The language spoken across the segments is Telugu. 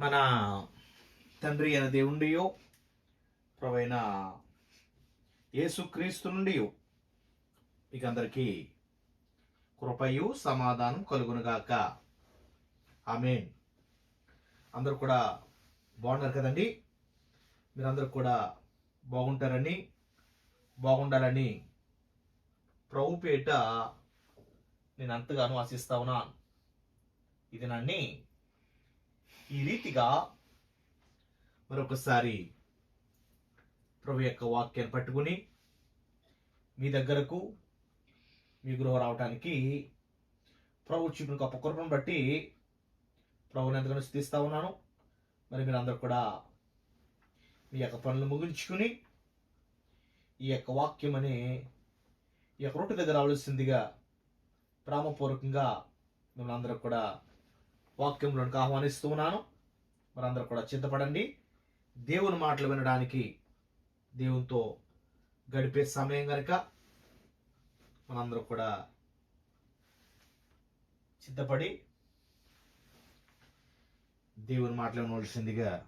మన తండ్రి అయిన దేవుండియో ప్రవైన యేసుక్రీస్తు నుండి మీకు అందరికీ కృపయు సమాధానం కలుగునుగాక ఆమెన్. అందరూ కూడా బాగున్నారు కదండి? మీరందరూ కూడా బాగుంటారని బాగుండాలని ప్రభుపేట నేను అంతగానో ఆశిస్తా ఉన్నాను. ఇది నన్ను ఈ రీతిగా మరొకసారి ప్రభు యొక్క వాక్యాన్ని పట్టుకుని మీ దగ్గరకు మీ గృహ రావటానికి ప్రభు చూపిన గొప్ప కృపను బట్టి ప్రభుని ఎంతగానో స్థితిస్తూ ఉన్నాను. మరి మీరు అందరు కూడా మీ యొక్క పనులు ముగించుకుని ఈ యొక్క వాక్యం అనే ఈ యొక్క రొట్టె దగ్గర రావాల్సిందిగా ప్రేమపూర్వకంగా మిమ్మల్ని అందరూ కూడా వాక్యంలోనికి ఆహ్వానిస్తూ ఉన్నాను మనందరూ కూడా చింతపడండి. దేవుని మాటలు వినడానికి దేవునితో గడిపే సమయం కనుక మనందరూ కూడా సిద్ధపడి దేవుని మాటలు వినవలసిందిగా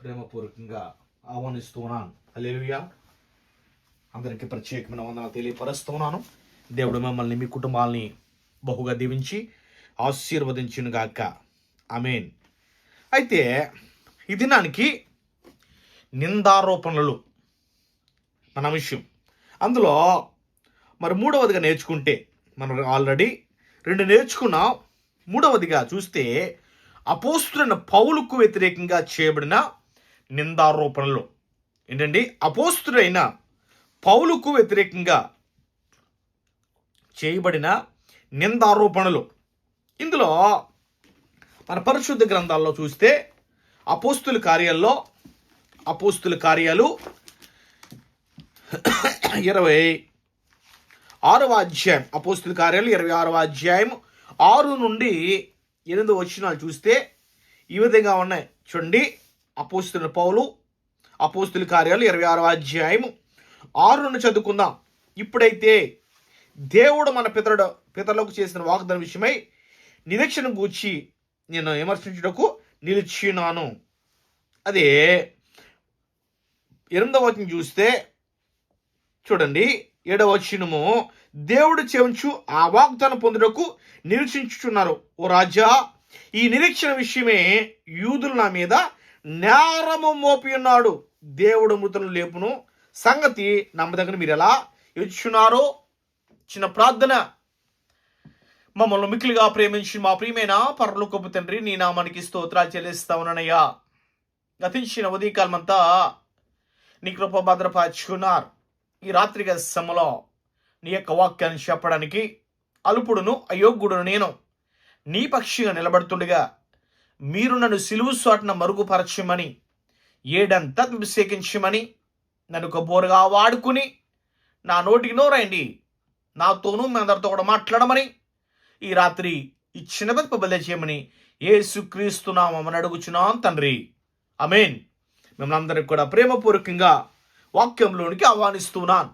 ప్రేమపూర్వకంగా ఆహ్వానిస్తూ ఉన్నాను అలేవియా అందరికీ ప్రత్యేకమైన వందనాలు తెలియపరుస్తున్నాను. దేవుడు మిమ్మల్ని మీ కుటుంబాలని బహుగా దీవించి ఆశీర్వదించునుగాక. అమేన్ అయితే ఈ దినానికి నిందారోపణలు మన విషయం. అందులో మరి మూడవదిగా నేర్చుకుంటే మనం ఆల్రెడీ రెండు నేర్చుకున్నాం మూడవదిగా చూస్తే అపోస్తులైన పౌలుకు వ్యతిరేకంగా చేయబడిన నిందారోపణలు. ఏంటండి? అపోస్తుడైన పౌలుకు వ్యతిరేకంగా చేయబడిన నిందారోపణలు. ఇందులో మన పరిశుద్ధ గ్రంథాల్లో చూస్తే అపోస్తుల కార్యాల్లో అపోస్తుల కార్యాలు ఇరవై ఆరవ అధ్యాయం. అపోస్తుల కార్యాలు ఇరవై ఆరవ అధ్యాయం. ఆరు నుండి ఎనిమిది వచ్చినాలు చూస్తే ఈ విధంగా ఉన్నాయి. చూడండి. అపోస్తుల పౌలు అపోస్తుల కార్యాలు ఇరవై ఆరవ అధ్యాయం. ఆరు నుండి చదువుకుందాం. ఇప్పుడైతే దేవుడు మన పితరుడు పితరులకు చేసిన వాగ్దానం విషయమై నిరీక్షణ గూర్చి నేను విమర్శించుటకు నిలిచినాను అదే ఎనిమిదవ వచనం చూస్తే చూడండి ఏడవ వచనము దేవుడు చెంచు ఆ వాగ్దానం పొందుటకు నిరీక్షించుచున్నారు. ఓ రాజా ఈ నిరీక్షణ విషయమే యూదులు నా మీద నేరము మోపి ఉన్నాడు దేవుడు మృతులను లేపును. సంగతి నమ్మదగిన మీరు ఎలా ఇచ్చున్నారో చిన్న ప్రార్థన. మమ్మల్ని మిక్కిలిగా ప్రేమించి మా ప్రియమైన పరలోకపు తండ్రి నీ నామానికి స్తోత్రాలు చెల్లిస్తా ఉన్నానయ్యా గతించిన ఉదయకాలమంతా నీ కృప భద్రపరుచుకున్నారు. ఈ రాత్రిగా సమలో నీ యొక్క వాక్యాన్ని చెప్పడానికి అల్పుడును అయోగ్యుడును నేను నీ పక్షిగా నిలబడుతుండగా మీరు నన్ను సిలువు స్వాటన మరుగుపరచమని ఏడంతా అభిషేకించమని నన్ను ఒక బోరుగా వాడుకుని నా నోటికి నోరండి. నాతోనూ మీ అందరితో కూడా మాట్లాడమని ఈ రాత్రి ఈ చిన్న బతుకు బదిలీ చేయమని ఏసుక్రీస్తున్నామని అడుగుచున్నాం తండ్రి. అమేన్ మిమ్మల్ని అందరికి కూడా ప్రేమపూర్వకంగా వాక్యంలోనికి ఆహ్వానిస్తున్నాను.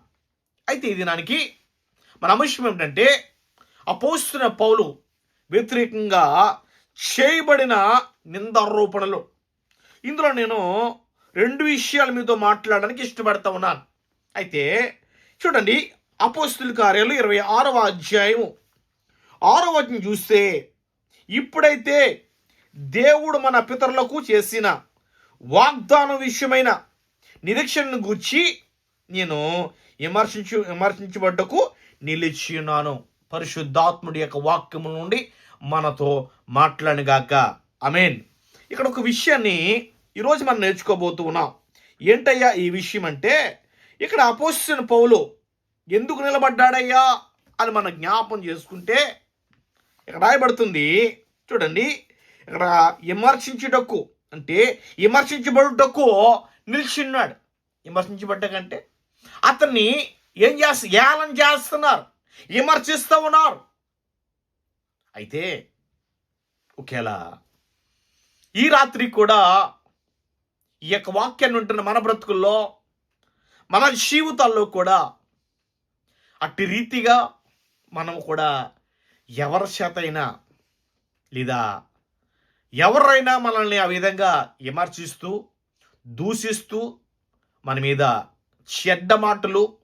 అయితే ఈ దినానికి మన అంశం ఏమిటంటే అపోస్తున్న పౌలు వ్యతిరేకంగా చేయబడిన నిందారోపణలు. ఇందులో నేను రెండు విషయాలు మీతో మాట్లాడడానికి ఇష్టపడతా ఉన్నాను. అయితే చూడండి అపోస్తుల కార్యాలు ఇరవై ఆరవ అధ్యాయము ఆరో వచనం చూస్తే ఇప్పుడైతే దేవుడు మన పితరులకు చేసిన వాగ్దానం విషయమైన నిరీక్షణను గూర్చి నేను విమర్శించు విమర్శించబడ్డకు నిలిచి ఉన్నాను పరిశుద్ధాత్ముడి యొక్క వాక్యము నుండి మనతో మాట్లాడిగాక అమేన్ ఇక్కడ ఒక విషయాన్ని ఈరోజు మనం నేర్చుకోబోతూ ఉన్నాం. ఏంటయ్యా ఈ విషయం అంటే ఇక్కడ అపోసిన పౌలు ఎందుకు నిలబడ్డాడయ్యా అని మనం జ్ఞాపం చేసుకుంటే ఇక్కడ రాయబడుతుంది చూడండి ఇక్కడ విమర్శించుటకు అంటే విమర్శించబడుటకు నిలిచిన్నాడు విమర్శించబడ్డకంటే అతన్ని ఏం చేస్త ఏలం చేస్తున్నారు విమర్శిస్తూ ఉన్నారు. అయితే ఒకేలా ఈ రాత్రి కూడా ఈ యొక్క వాక్యాన్ని ఉంటున్న మన బ్రతుకుల్లో మన జీవితాల్లో కూడా అట్టి రీతిగా మనం కూడా ఎవరి చేతైనా లేదా ఎవరైనా మనల్ని ఆ విధంగా విమర్శిస్తూ దూషిస్తూ మన మీద చెడ్డ మాటలు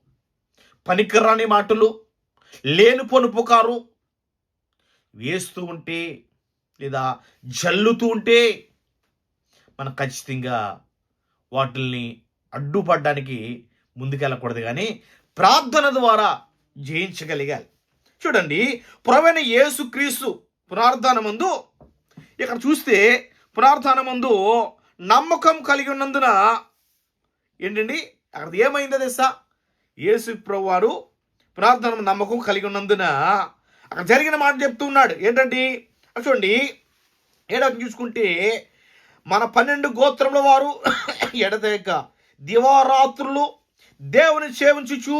పనికిరాని మాటలు లేని పొనుపుకారు వేస్తూ ఉంటే లేదా జల్లుతూ ఉంటే మనం ఖచ్చితంగా వాటిల్ని అడ్డుపడడానికి ముందుకెళ్ళకూడదు. కానీ ప్రార్థన ద్వారా జయించగలిగాలి. చూడండి పురవైన యేసుక్రీస్తు పునరుద్ధాన ముందు ఇక్కడ చూస్తే పునరుద్ధాన నమ్మకం కలిగి ఉన్నందున ఏంటండి? అక్కడ ఏమైందో తెలుసా? యేసు ప్రభు వారు పునరుద్ధానం నమ్మకం కలిగి ఉన్నందున అక్కడ జరిగిన మాట చెప్తున్నాడు ఏంటండి? చూడండి ఏడవ చూసుకుంటే మన పన్నెండు గోత్రముల వారు ఎడతేక దివారాత్రులు దేవుని సేవించుచు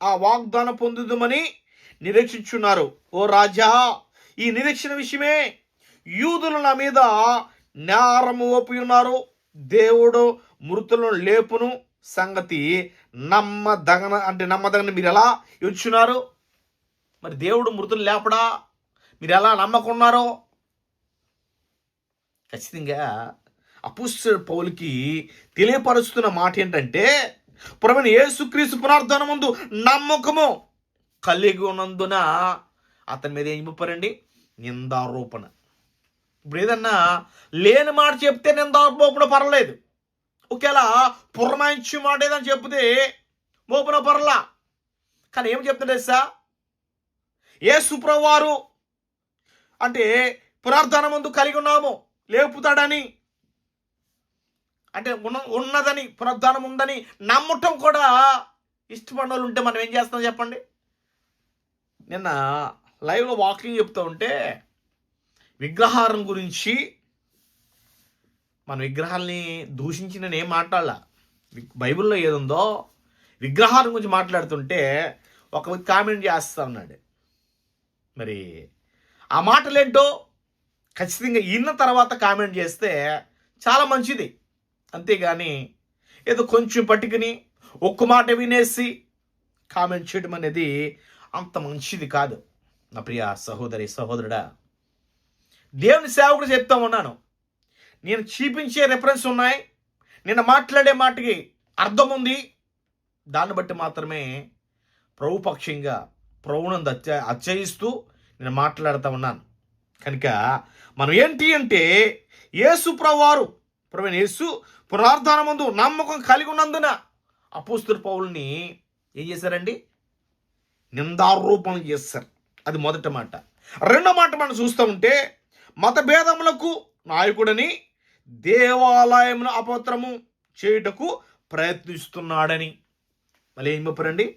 ఆ వాగ్దానం పొందుదమని నిరీక్షించున్నారు. ఓ రాజా ఈ నిరీక్షణ విషయమే యూదులు నా మీద నేరము ఓపి ఉన్నారు దేవుడు మృతులను లేపును. సంగతి నమ్మదగన అంటే నమ్మదగన మీరు ఎలా ఇచ్చున్నారు మరి దేవుడు మృతులు లేపడా? మీరు ఎలా నమ్మకున్నారో? ఖచ్చితంగా అపుస్తుడు పౌలకి తెలియపరుస్తున్న మాట ఏంటంటే పురమైన యేసుక్రీస్తు పునరుద్ధరణ ముందు నమ్మకము. కలిగి ఉన్నందున అతని మీద ఏం చెప్పారండి? నిందారోపణ. ఇప్పుడు ఏదన్నా లేని మాట చెప్తే నిందారోపణ పర్లేదు. ఒకేలా పురమాయించి మాట ఏదని చెప్తే మోపున పర్లా. కానీ ఏం చెప్తాడు సార్ ఏ సుప్రవారు అంటే పునరుద్ధరణ ముందు కలిగి ఉన్నాము లేపుతాడని. అంటే ఉన్న ఉన్నదని పునరుద్ధానం ఉందని నమ్మటం కూడా ఇష్టపడిన వాళ్ళు ఉంటే మనం ఏం చేస్తాం చెప్పండి? నిన్న లైవ్లో వాకింగ్ చెప్తూ ఉంటే విగ్రహారం గురించి మన విగ్రహాల్ని దూషించి నేను ఏం మాట్లాడాల. బైబిల్లో ఏదుందో విగ్రహారం గురించి మాట్లాడుతుంటే ఒక కామెంట్ చేస్తా ఉన్నాడు. మరి ఆ మాటలేంటో ఖచ్చితంగా విన్న తర్వాత కామెంట్ చేస్తే చాలా మంచిది. అంతేగాని ఏదో కొంచెం పట్టుకుని ఒక్క మాట వినేసి కామెంట్ చేయడం అనేది అంత మంచిది కాదు. నా ప్రియ సహోదరి సహోదరుడా దేవుని సేవకుడు చెప్తా ఉన్నాను. నేను చూపించే రెఫరెన్స్ ఉన్నాయి. నేను మాట్లాడే మాటకి అర్థం ఉంది. దాన్ని బట్టి మాత్రమే ప్రభుపక్షంగా ప్రభునందు అత్య అత్యయిస్తూ నేను మాట్లాడుతూ ఉన్నాను. కనుక మనం ఏంటి అంటే యేసు ప్రవారు ప్రవీణ యేసు పునరుద్ధాన ముందు నమ్మకం కలిగి ఉన్నందున అపోస్తుల పౌల్ని ఏం చేశారండి? నిందారూపణ చేస్తారు. అది మొదటి మాట. రెండో మాట మనం చూస్తూ ఉంటే మతభేదములకు నాయకుడని దేవాలయమును అపవిత్రము చేయుటకు ప్రయత్నిస్తున్నాడని. మళ్ళీ ఏం చెప్పారండి?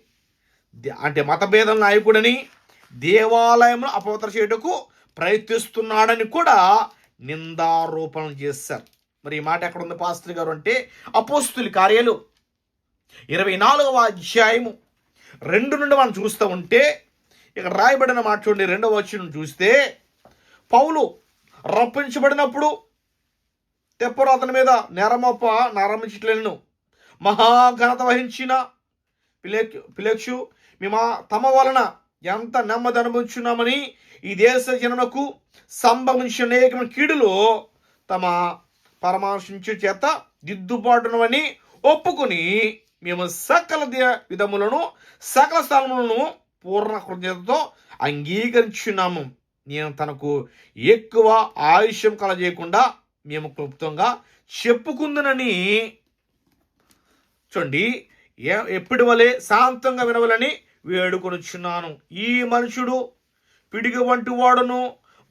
దే- అంటే మతభేదం నాయకుడని దేవాలయమును అపవిత్ర చేయుటకు ప్రయత్నిస్తున్నాడని కూడా నిందారోపణం చేశారు మరి ఈ మాట ఎక్కడ ఉంది పాస్టర్ గారు అంటే అపోస్తుల కార్యాలు. ఇరవై నాలుగవ అధ్యాయము. రెండు నుండి మనం చూస్తూ ఉంటే ఇక్కడ రాయబడిన మాట చూడండి రెండవ వచ్చిన చూస్తే పౌలు రప్పించబడినప్పుడు తెప్పరు అతని మీద నేరమప్ప నారంభించట్లేను మహాఘనత వహించిన పిలేక్ పిలేక్షు మేము తమ వలన ఎంత నెమ్మది అనుభవించున్నామని ఈ దేశ జనములకు సంభవించిన అనేకమైన కీడులు తమ పరమాశించు చేత దిద్దుబాటునవని ఒప్పుకొని మేము సకల విధములను సకల స్థలములను పూర్ణ కృతజ్ఞతతో అంగీకరించున్నాము నేను తనకు ఎక్కువ ఆయుష్యం కలజేయకుండా మేము క్లుప్తంగా చెప్పుకుందునని చూడండి. ఎప్పటి వలె శాంతంగా వినవలని వేడుకొనుచున్నాను. ఈ మనుషుడు పిడికి వంటి వాడును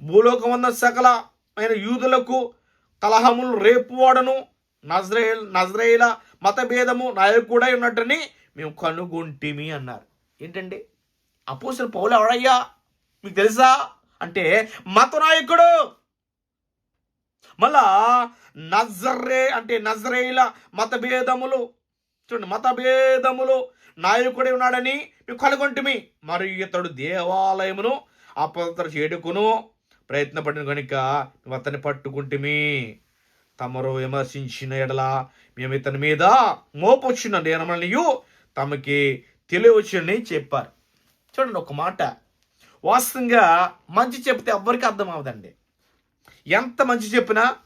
భూలోకమంద సకల అయిన యూదులకు కలహములు రేపువాడను నజరేల్ నజరేల మతభేదము నాయకుడై ఉన్నట్టని మేము కనుగొంటిమి అన్నారు. ఏంటండి? అపోసలు పౌలు ఎవడయ్యా? మీకు తెలుసా? అంటే మత నాయకుడు. మళ్ళా నజరే అంటే నజరేల మతభేదములు. చూడండి మతభేదములు నాయకుడే ఉన్నాడని మేము కనుగొంటిమి. మరియు ఇతడు దేవాలయమును అపవిత్ర చేడుకును ప్రయత్నపడిన కనుక మేము అతన్ని పట్టుకుంటిమి. తమరు విమర్శించిన ఎడల మేము ఇతని మీద మోపొచ్చిన నేరమనియు తమకి తెలియవచ్చునని చెప్పారు. చూడండి ఒక మాట. వాస్తవంగా మంచి చెప్తే ఎవ్వరికి అర్థం అవదండి. ఎంత మంచి చెప్పినా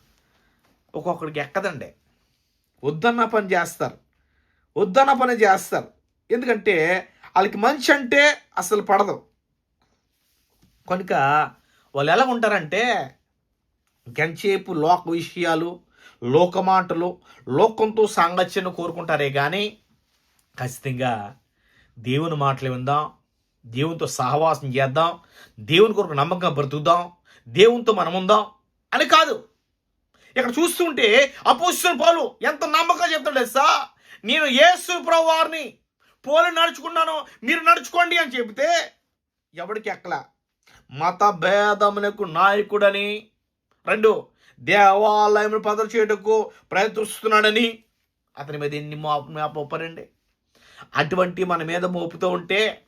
ఒక్కొక్కడికి ఎక్కదండి. వద్దన్న పని చేస్తారు. వద్దన్న పని చేస్తారు. ఎందుకంటే వాళ్ళకి మంచి అంటే అసలు పడదు. కనుక వాళ్ళు ఎలా ఉంటారంటే గంచేపు లోక విషయాలు లోక మాటలు లోకంతో సాంగత్యం కోరుకుంటారే కానీ ఖచ్చితంగా దేవుని మాటలు విందాం దేవునితో సహవాసం చేద్దాం దేవుని కొరకు నమ్మకంగా బ్రతుకుదాం దేవునితో మనం ఉందాం అని కాదు. ఇక్కడ చూస్తుంటే అపోస్తున్న పాలు ఎంత నమ్మకంగా చెప్తాడు సార్ నేను యేసు ప్రభు వారిని పోలి నడుచుకున్నాను మీరు నడుచుకోండి అని చెబితే ఎవడికి ఎక్కల? మత భేదములకు నాయకుడని రెండు. దేవాలయం పదలు చేయటకు ప్రయత్నిస్తున్నాడని అతని మీద ఎన్ని మాప ఒప్పరండి? అటువంటి మన మీద మోపుతూ ఉంటే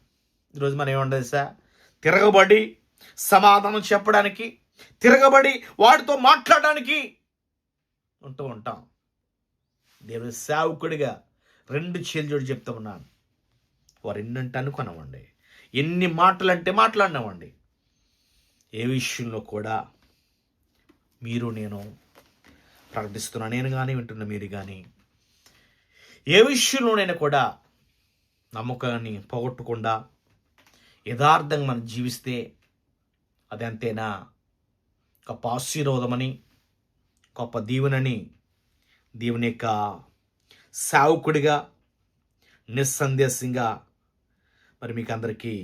ఈరోజు మనం ఏముండదు సార్? తిరగబడి సమాధానం చెప్పడానికి తిరగబడి వాడితో మాట్లాడడానికి ఉంటూ ఉంటాం. దేవుని సేవకుడిగా రెండు చేతులు చెప్తూ ఉన్నాను వారు ఎన్నంటే అనుకున్నామండి ఎన్ని మాటలు అంటే మాట్లాడినామండి ఏ విషయంలో కూడా మీరు నేను ప్రకటిస్తున్నా. నేను కానీ వింటున్న మీరు కానీ ఏ విషయంలోనైనా కూడా నమ్మకాన్ని పోగొట్టకుండా యథార్థంగా మనం జీవిస్తే అది అంతేనా? గొప్ప ఆశీర్వాదమని గొప్ప దీవెనని దేవుని యొక్క సావుకుడిగా నిస్సందేశంగా మరి మీకు అందరికీ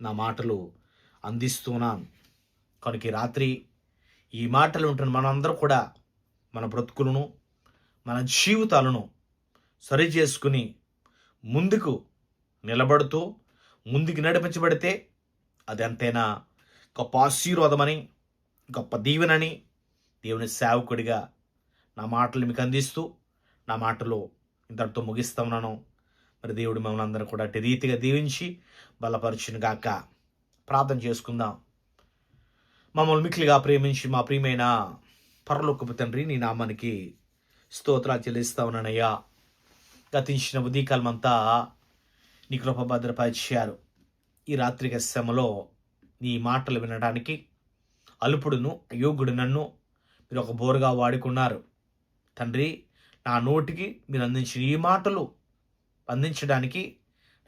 నా మాటలు అందిస్తున్నాను కనుక రాత్రి ఈ మాటలు ఉంటున్న మనందరూ కూడా మన బ్రతుకులను మన జీవితాలను సరి చేసుకుని ముందుకు నిలబడుతూ ముందుకు నడిపించబడితే అది ఎంతైనా గొప్ప ఆశీర్వాదమని గొప్ప దీవెనని దేవుని సేవకుడిగా నా మాటలు మీకు అందిస్తూ నా మాటలు ఇంతటితో ముగిస్తా ఉన్నాను. మరి దేవుడు మమ్మల్ని అందరూ కూడా అటు రీతిగా దీవించి బలపరచును గాక. ప్రార్థన చేసుకుందాం. మమ్మల్ని మిక్కిలిగా ప్రేమించి మా ప్రియమైన పరలోకపు తండ్రి నీ నామానికి స్తోత్రాలు చెల్లిస్తా ఉన్నానయ్యా. గతించిన ఉదయకాలం అంతా నీ కృప భద్రపరిచారు. ఈ రాత్రిక శ్రమలో నీ మాటలు వినడానికి అలుపుడును అయోగుడు నన్ను మీరు ఒక బోరుగా వాడుకున్నారు. తండ్రి నా నోటికి మీరు అందించిన ఈ మాటలు అందించడానికి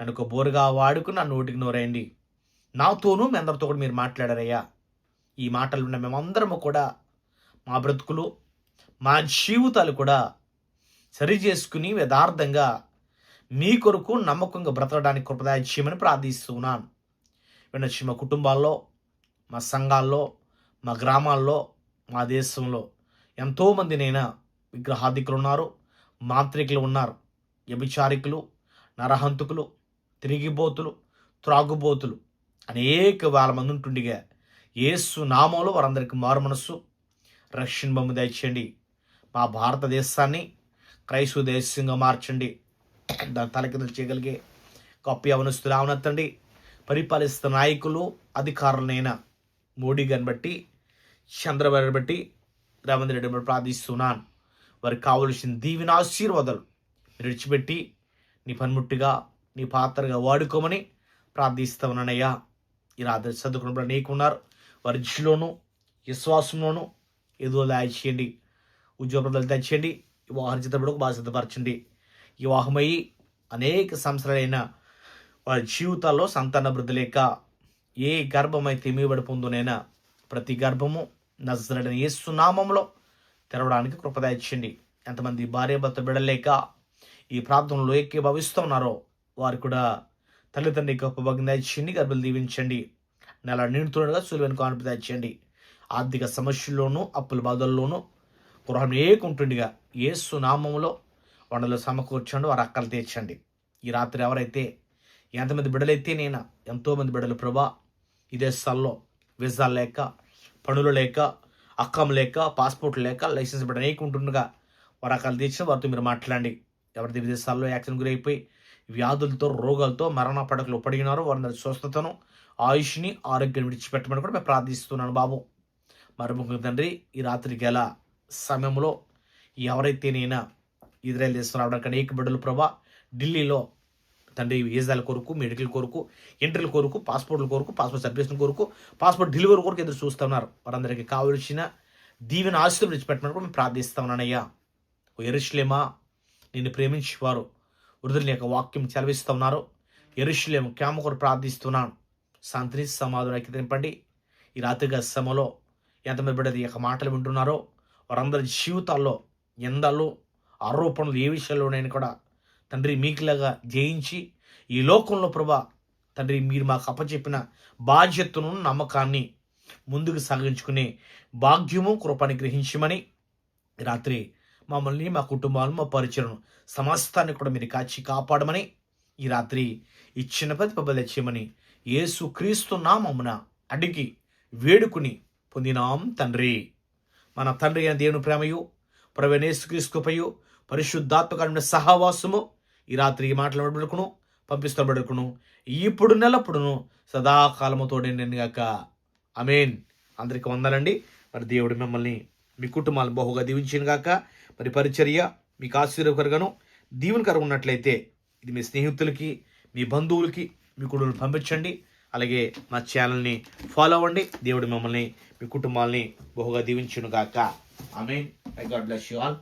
నన్ను ఒక బోరుగా వాడుకుని నా నోటికి నోరేయండి. నాతోనూ మీ అందరితో కూడా మీరు మాట్లాడారయ్యా. ఈ మాటలు ఉన్న మేమందరము కూడా మా బ్రతుకులు మా జీవితాలు కూడా సరి చేసుకుని యథార్థంగా మీ కొరకు నమ్మకంగా బ్రతకడానికి కృపదాయ చేయమని ప్రార్థిస్తున్నాను. వినొచ్చి మా కుటుంబాల్లో మా సంఘాల్లో మా గ్రామాల్లో మా దేశంలో ఎంతోమంది నైనా విగ్రహాధికులు ఉన్నారు మాంత్రికులు ఉన్నారు వ్యభిచారికులు నరహంతుకులు తిరిగిబోతులు త్రాగుబోతులు అనేక వేల మంది ఉంటుండగా ఏసు నామంలో వారందరికీ మారు మనస్సు. రక్షణ బొమ్మ దయచేయండి. మా భారతదేశాన్ని క్రైస్తవ దేశంగా మార్చండి. దాని తలకిందులు చేయగలిగే గొప్ప యవనస్తులు అవనెత్తండి పరిపాలిస్తున్న నాయకులు అధికారులనైనా మోడీ గారిని బట్టి చంద్రబాబు బట్టి రేవంత్ రెడ్డి బట్టి ప్రార్థిస్తున్నాను. వారికి కావలసిన దీవిన ఆశీర్వాదాలు విడిచిపెట్టి నీ పనిముట్టుగా నీ పాత్రగా వాడుకోమని ప్రార్థిస్తా ఉన్నానయ్యా. ఈ రాత్రి చదువుకున్నప్పుడు నీకున్నారు. వారి విశ్వాసంలోనూ విశ్వాసంలోను ఏదో దాచేయండి ఉద్యోగపదాలు తెచ్చేయండి వివాహ చిత్రపడకు బాగా సిద్ధపరచండి వివాహమయ్యి అనేక సంవత్సరాలైన వారి జీవితాల్లో సంతాన వృద్ధి లేక ఏ గర్భమైతే మీబడి పొందునైనా ప్రతి గర్భము నజరడని యేసునామంలో తెరవడానికి కృపదాయించండి ఎంతమంది భార్య భర్త బిడలేక ఈ ప్రాంతంలో ఎక్కి ఉన్నారో వారు కూడా తల్లిదండ్రి గొప్ప భగ్న గర్భలు దీవించండి. నెల నిండుతుండగా సులువైన కానుపు దయచేయండి ఆర్థిక సమస్యల్లోనూ అప్పుల బాధల్లోనూ గృహం ఏకుంటుండగా ఏ సునామంలో వండలు సమకూర్చండి వారు అక్కలు తీర్చండి. ఈ రాత్రి ఎవరైతే ఎంతమంది బిడ్డలైతే నేను ఎంతోమంది బిడ్డలు ప్రభా విదేశాల్లో దేశాల్లో వీసా లేక పనులు లేక అక్కం లేక పాస్పోర్ట్ లేక లైసెన్స్ బిడ్డ అనేకుంటుండగా వారు అక్కలు తీర్చిన వారితో మీరు మాట్లాడండి. ఎవరి విదేశాల్లో యాక్సిడెంట్ గురైపోయి వ్యాధులతో రోగాలతో మరణ పడకలు పడిగినారో వారందరి స్వస్థతను ఆయుష్ని ఆరోగ్యం విడిచిపెట్టమని కూడా మేము ప్రార్థిస్తున్నాను బాబు. మరొక తండ్రి ఈ రాత్రికి ఎలా సమయంలో ఎవరైతే నేను ఇజ్రాయల్ దేశం రావడానికి అనేక బిడ్డలు ప్రభా ఢిల్లీలో తండ్రి వీసాల కొరకు మెడికల్ కొరకు ఎంట్రీల కొరకు పాస్పోర్ట్ల కొరకు పాస్పోర్ట్ సర్వీసుల కొరకు పాస్పోర్ట్ డెలివరీ కొరకు ఎదురు చూస్తున్నారు. వారందరికీ కావలసిన దీవెన ఆస్తులు విడిచిపెట్టమని కూడా మేము ప్రార్థిస్తామన్నానయ్యా ఓ ఎరుషులేమా నిన్ను ప్రేమించేవారు వృద్ధుల యొక్క వాక్యం చలవిస్తున్నారు ఎరుషులేము క్యామ కొరకు ప్రార్థిస్తున్నాను. శాంతిని సమాధానం తింపండి ఈ రాత్రిగా సమలో ఎంతమంది బిడ్డది ఒక యొక్క మాటలు వింటున్నారో వారందరి జీవితాల్లో ఎందలో ఆరోపణలు ఏ విషయాల్లోనైనా కూడా తండ్రి మీకులాగా జయించి ఈ లోకంలో ప్రభా తండ్రి మీరు మాకు అప్పచెప్పిన బాధ్యతను నమ్మకాన్ని ముందుకు సాగించుకునే భాగ్యము కృపని గ్రహించమని రాత్రి మమ్మల్ని మా కుటుంబాలను మా పరిచయను సమస్తాన్ని కూడా మీరు కాచి కాపాడమని ఈ రాత్రి ఇచ్చిన ప్రతిపబ చేయమని యేసు క్రీస్తు నామమున అడిగి వేడుకుని పొందినాం తండ్రి. మన తండ్రి అయిన దేవుని ప్రేమయు ప్రవేణేసుక్రీస్తుపయు పరిశుద్ధాత్మకమైన సహవాసము ఈ రాత్రి ఈ పంపిస్తాబడుకును ఇప్పుడు నెలప్పుడును సదాకాలముతోడే నేనుగాక అమేన్ అందరికి వందాలండి. మరి దేవుడు మిమ్మల్ని మీ కుటుంబాలను బహుగా దీవించిన గాక మరి పరిచర్య మీకు ఆశీర్వకరగాను దీవెనకరంగా ఉన్నట్లయితే ఇది మీ స్నేహితులకి మీ బంధువులకి మీ కుటుంబాలు పంపించండి. అలాగే మా ఛానల్ని ఫాలో అవ్వండి. దేవుడు మిమ్మల్ని మీ కుటుంబాలని బహుగా దీవించును గాక I God bless you all